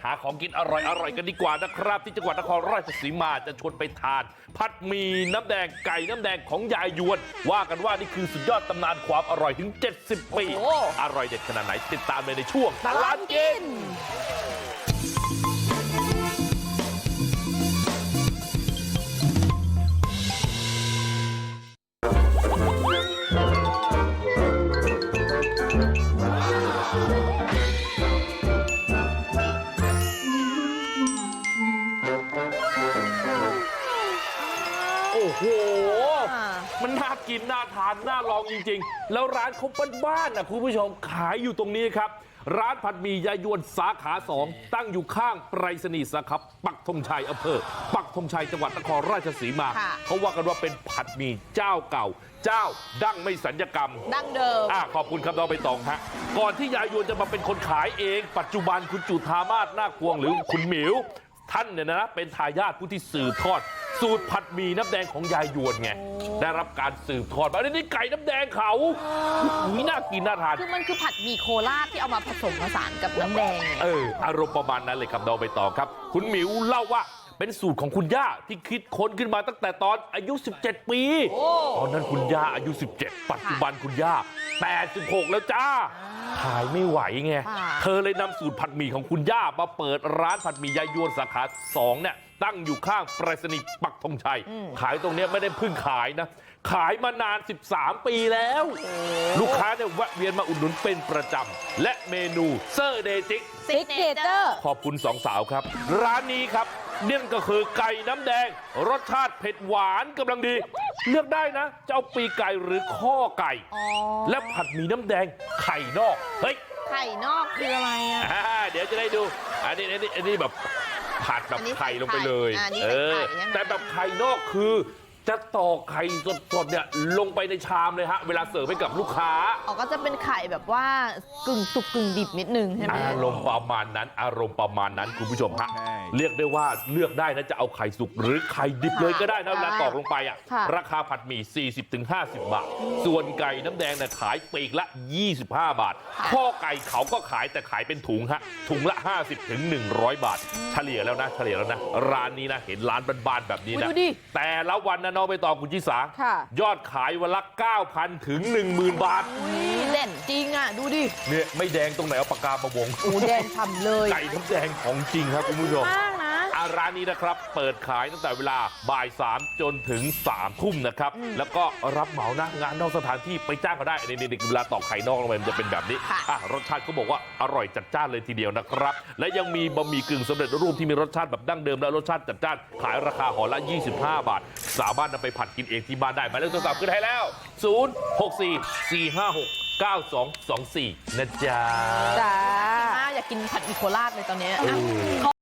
หาของกินอร่อยอร่อยกันดีกว่านะครับที่จังหวัดนครราชสีมาจะชวนไปทานผัดหมี่น้ำแดงไก่น้ำแดงของยายยวนว่ากันว่านี่คือสุดยอดตำนานความอร่อยถึง 70 ปีโอ้อร่อยเด็ดขนาดไหนติดตามเลยในช่วงตลาดกิน กินน่าทานน่าลองจริงๆแล้วร้านเขาบ้านๆนะคุณผู้ชมขายอยู่ตรงนี้ครับ ร้านผัดหมี่ยายยวนสาขาสองตั้งอยู่ข้างไปรษณีย์สาขาปักธงชัยอำเภอปักธงชัยจังหวัดนครราชสีมาค่ะเขาว่ากันว่าเป็นผัดหมี่เจ้าเก่า เจ้าดั้งไม่สัญญกรรม ดั้งเดิมอะขอบคุณครับน้องใบตองฮะก่อนที่ยายยวนจะมาเป็นคนขายเอง ปัจจุบันคุณจุธามาศนาคพวงหรือคุณหมิวท่านเนี่ยนะเป็นทายาทผู้ที่สืบทอด สูตรผัดหมี่น้ำแดงของยายยวนไงได้รับการสืบทอดมาอันนี้ไก่น้ำแดงเขานี่น่ากินน่าทานคือมันคือผัดหมี่โคราชที่เอามาผสมผสานกับน้ำแดงไงเอออารมณ์ประมาณนั้นเลยครับน้องใบตองครับ คุณหมิวเล่าว่าเป็นสูตรของคุณย่าที่คิดค้นขึ้นมาตั้งแต่ตอนอายุ 17 ปีโอ้ตอนนั้นคุณย่าอายุ 17 ปัจจุบันคุณย่า 86 แล้วจ้า ขายไม่ไหวไงค่ะเธอเลยนำสูตรผัดหมี่ของคุณย่ามาเปิดร้านผัดหมี่ยายยวนสาขา 2 เนี่ย ตั้งอยู่ข้างไปรษณีย์ปักธงชัยขายตรงเนี้ยไม่ได้เพิ่งขายนะขายมานาน 13 ปีแล้ว ลูกค้าเนี่ยแวะเวียนมาอุดหนุนเป็นประจำ และเมนูเซอร์เดจิกซิกเนเจอร์ขอบคุณสองสาวครับ ร้านนี้ครับเนี่ยก็คือไก่น้ำแดง รสชาติเผ็ดหวานกำลังดี เลือกได้นะจะเอาปีกไก่หรือข้อไก่อ๋อและผัดหมี่น้ำแดงไข่นอกเฮ้ยไข่นอกคืออะไรอะอ่าเดี๋ยวจะได้ดู อันนี้อันนี้อันนี้แบบ ผัดแบบอันนี้ไข่ลงไปเลยไข่อ่านี่เอใส่อไข่ใช่ไหมแต่แบบไข่นอกคือ จะตอกไข่สดๆเนี่ยลงไปในชามเลยฮะเวลาเสิร์ฟให้กับลูกค้าอ๋อก็จะเป็นไข่แบบว่ากึ่งสุกกึ่งดิบนิดนึงใช่ไหมอารมณ์ประมาณนั้นอารมณ์ประมาณนั้นคุณผู้ชมฮะโอเคเรียกได้ว่าเลือกได้นะจะเอาไข่สุกหรือไข่ดิบเลยก็ได้นะเวลาตอกลงไปอะค่ะราคาผัดหมี่ 40-50 บาท ส่วนไก่น้ำแดงเนี่ยขายปีกละ 25 บาทข้อไก่เขาก็ขายแต่ขายเป็นถุงฮะถุงละ 50-100 บาท เฉลี่ยแล้วนะเฉลี่ยแล้วนะร้านนี้นะเห็นร้านบ้านๆแบบนี้อุ๊ยนะดูดิแต่ละวันนะน้องไปต่อคุณชิสาค่ะยอดขายวันละ9,000ถึง10,000บาทอุ๊ยเด่นจริงอะดูดิเนี่ยไม่แดงตรงไหนเอาปากกามาวงโอ้แดงฉ่ำเลยไก่น้ำแดงของจริงครับคุณผู้ชมมากนะอ่าร้านนี้นะครับเปิดขายตั้งแต่เวลาบ่าย3จนถึง3ทุ่มนะครับ แล้วก็รับเหมานะงานนอกสถานที่ไปจ้างก็ได้นี่นี่เวลาตอกไข่นอกลงไปมันจะเป็นแบบนี้ค่ะอะรสชาติก็บอกว่าอร่อยจัดจ้านเลยทีเดียวนะครับ และยังมีบะหมี่กึ่งสำเร็จรูปที่มีรสชาติแบบดั้งเดิมและรสชาติจัดจ้านขายราคาห่อละ 25 บาท สามารถนำไปผัดกินเองที่บ้านได้หมายเลขโทรศัพท์ขึ้นให้แล้ว 0 6 4 4 5 6 9 2 2 4 นะจ๊ะจ้าอยากกินผัดหมี่โคราชเลยตอนเนี้ยเออขอ